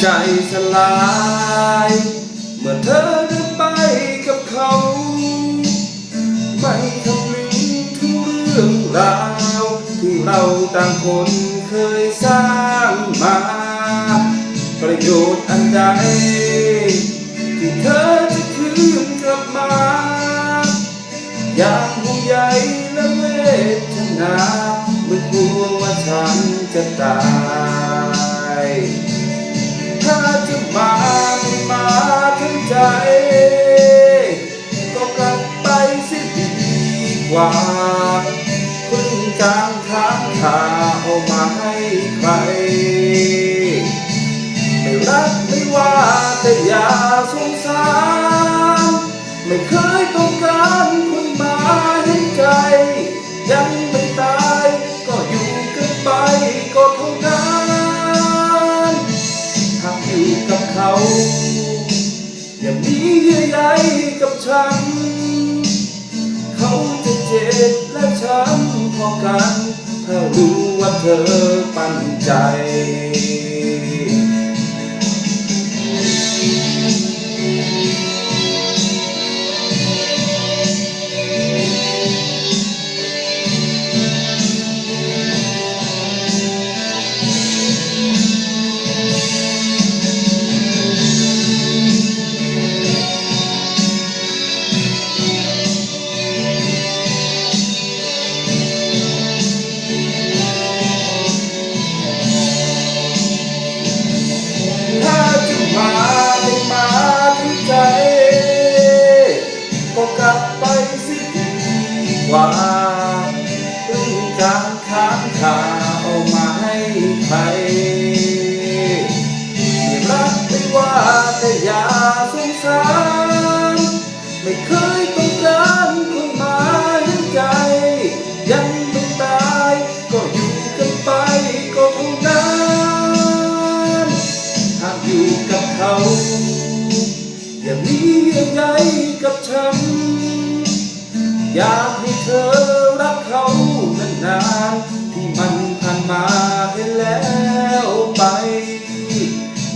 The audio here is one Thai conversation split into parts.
ใจสลาย เมื่อเธอเดินไปกับเขา ไม่คำนึงถึงเรื่องราวที่เราต่างคนเคยสร้างมา ประโยชน์อันใด ที่เธอจะคืนกลับมา อย่างห่วงใยและเวทนาเมื่อกลัวว่าฉันจะตาย วาพึ่งกลางทางขาเอามาให้ใคร ไม่รักไม่ว่าแต่อย่าสงสาร ไม่เคยต้องการำพอกัน ถ้ารู้ว่าเธอปันใจ ค้างคาเอามาให้ใครไม่รักไม่ว่าแต่อย่าสงสารไม่เคยต้องการคนมาเห็นใจ ยังไม่ตายก็อยู่กันไปก็เท่านหากอยู่กับเขา อย่ามีเยื่อใยกับฉัน อยากให้เธอรัก นานที่มันผ่านมาให้แล้วไป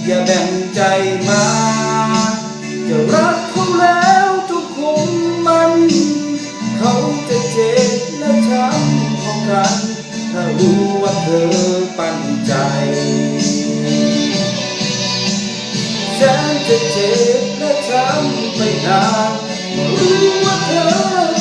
อย่าแบ่งใจมา จะรักเขาแล้วทุกคงมัน เขาจะเจ็บและช้ำพอกัน ถ้ารู้ว่าเธอปันใจฉันจะเจ็บและช้ำไปนานเมื่อรู้ว่าเธอ